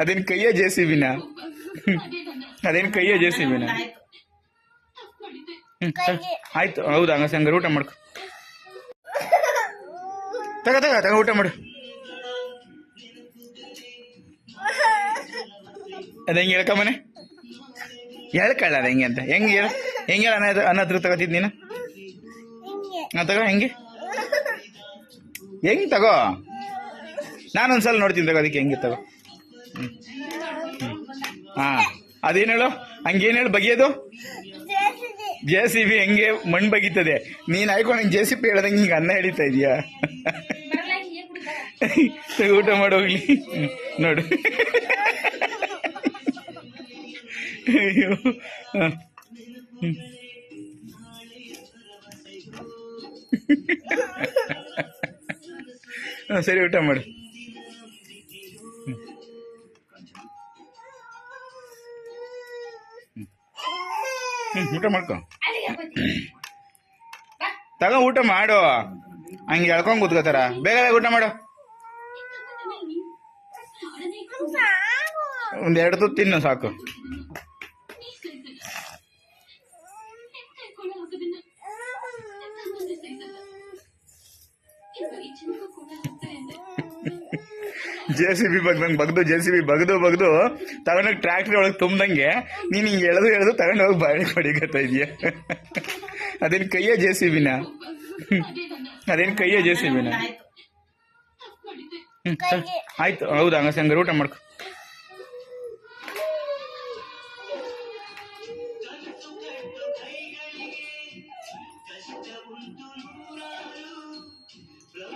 ಅದೇನು ಕೈಯ J C ಬಿನ ಅದೇನ್ ಕೈಯ ಜೆ ಬಿನ ಆಯ್ತು, ಹೌದಾ ಹಂಗ ಊಟ ಮಾಡ್ಕೊ. ತಗ ತಗ ತಗ, ಊಟ ಮಾಡು. ಅದ ಹೆಂಗೆ ಹೇಳ್ಕೊಂಬನೆ ಹೇಳ್ಕಳ ಅದ ಹೆಂಗೆ ಅಂತ. ಹೆಂಗೆ ಹೇಳ ಹೆಂಗೆ ಹೇಳ ಅನ್ನ ಅನ್ನ ಹತ್ರ ತಗೋತಿದ್ ನೀನು? ತಗೋ ಹೆಂಗೆ? ಹೆಂಗ್ ತಗೋ? ನಾನೊಂದ್ಸಲ ನೋಡ್ತೀನಿ ತಗೋ ಅದಕ್ಕೆ ಹೆಂಗೆ ತಗೋ. ಹಾ ಅದೇನು ಹೇಳು? ಹಂಗೇನು ಹೇಳು ಬಗೆಯೋದು? ಜೆ ಸಿ ಬಿ ಹೆಂಗೆ ಮಣ್ಣು ಬಗೀತದೆ. ನೀನು ಆಯ್ಕೊಂಡು ಜೆ ಸಿ ಬಿ ಹೇಳ್ದಂಗೆ ಹಿಂಗೆ ಅನ್ನ ಹಿಡಿತಾ ಇದೀಯಾ? ಊಟ ಮಾಡೋಗ್ಲಿ ನೋಡು. ಅಯ್ಯೋ ಹಾಂ. ಸರಿ, ಊಟ ಮಾಡಿ. ಊಟ ಮಾಡ್ಕೊ. ತಗೋ, ಊಟ ಮಾಡು. ಹಂಗೆ ಎಳ್ಕೊಂಡ್ ಕೂತ್ಕೋತಾರ. ಬೇಗ ಬೇಗ ಊಟ ಮಾಡು. ಒಂದೆರಡು ತುತ್ತು ತಿನ್ನು, ಸಾಕು. ಜೆ ಸಿ ಬಿ ಬಗ್ದಂಗೆ ಬಗ್ದು ಜೆ ಸಿ ಬಿ ಬಗ್ದು ಬಗ್ದು ತಗೊಂಡೋಗಿ ಟ್ರ್ಯಾಕ್ಟ್ರಿ ಒಳಗೆ ತುಂಬ್ದಂಗೆ ನೀನು ಹಿಂಗೆ ಎಳೆದು ಎಳೆದು ತಗೊಂಡೋಗಿ ಬಾಳೆ ಹೊಡಿಕತ್ತಾ ಇದೀಯ? ಅದೇನು ಕೈಯ ಜೆ ಸಿ ಬಿನ ಅದೇನು ಕೈಯ ಜೆ ಸಿ ಬಿನ ಆಯ್ತು, ಹೌದಾ ಹಂಗ ಊಟ ಮಾಡ್ಕೊ.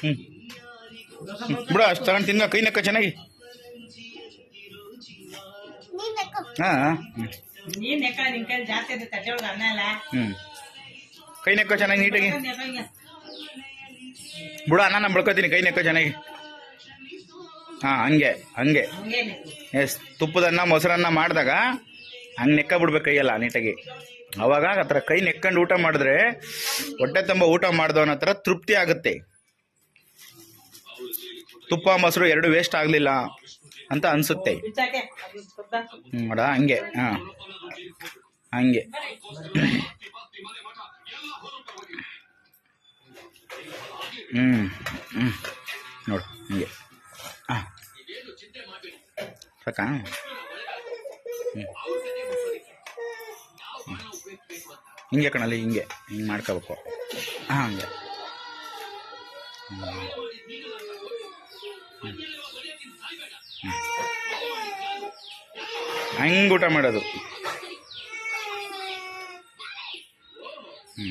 ಹ್ಮ್ ಬಿಡು ಅಷ್ಟು ತಗೊಂಡು ತಿನ್ನ ಕೈ ನಕ್ಕ ಚೆನ್ನಾಗಿ ಹಾ ಹ್ಮ್ ನೀನ್ ನೆಕ್ಕ ನಿನ್ ಕೈ ಜಾಸ್ತಿ ಇದೆ ತಟ್ಟೆ ಒಳಗೆ ಅನ್ನ ಎಲ್ಲ ಹ್ಮ್ ಕೈ ನೆಕ್ಕೋ ಚೆನ್ನಾಗಿ ನೀಟಾಗಿ ನೆಕ್ಕ ಹಿಂಗೆ. ಬಿಡು ಅನ್ನ ನಾನು ಬಳ್ಕೊತೀನಿ ಕೈ ನೆಕ್ಕೋ ಚೆನ್ನಾಗಿ ಹಾ ಹಂಗೆ ಹಂಗೆ. ಎಸ್ ತುಪ್ಪದನ್ನ ಮೊಸರನ್ನ ಮಾಡಿದಾಗ ಹಂಗೆ ನೆಕ್ಕ ಬಿಡ್ಬೇಕು ಕೈಯಲ್ಲ ನೀಟಾಗಿ. ಅವಾಗ ಆ ಥರ ಕೈ ನೆಕ್ಕೊಂಡು ಊಟ ಮಾಡಿದ್ರೆ ಹೊಟ್ಟೆ ತುಂಬ ಊಟ ಮಾಡಿದವನ ಹತ್ರ ತೃಪ್ತಿ ಆಗುತ್ತೆ. ತುಪ್ಪ ಮೊಸರು ಎರಡು ವೇಸ್ಟ್ ಆಗಲಿಲ್ಲ ಅಂತ ಅನ್ಸುತ್ತೆ. ನೋಡ ಹಂಗೆ ಹಾ. ಹಂಗೆ. ಹ್ಞೂ ಹ್ಞೂ ನೋಡು ಹಂಗೆ. ಸಾಕಾ ಹ್ಞೂ ಹಿಂಗೆ ಕಣಲ್ಲಿ ಹಿಂಗೆ ಹಿಂಗೆ ಮಾಡ್ಕೋಬೇಕು ಹಾಂ ಹಂಗೆ ಹಂಗೆ ಊಟ ಮಾಡೋದು ಹ್ಞೂ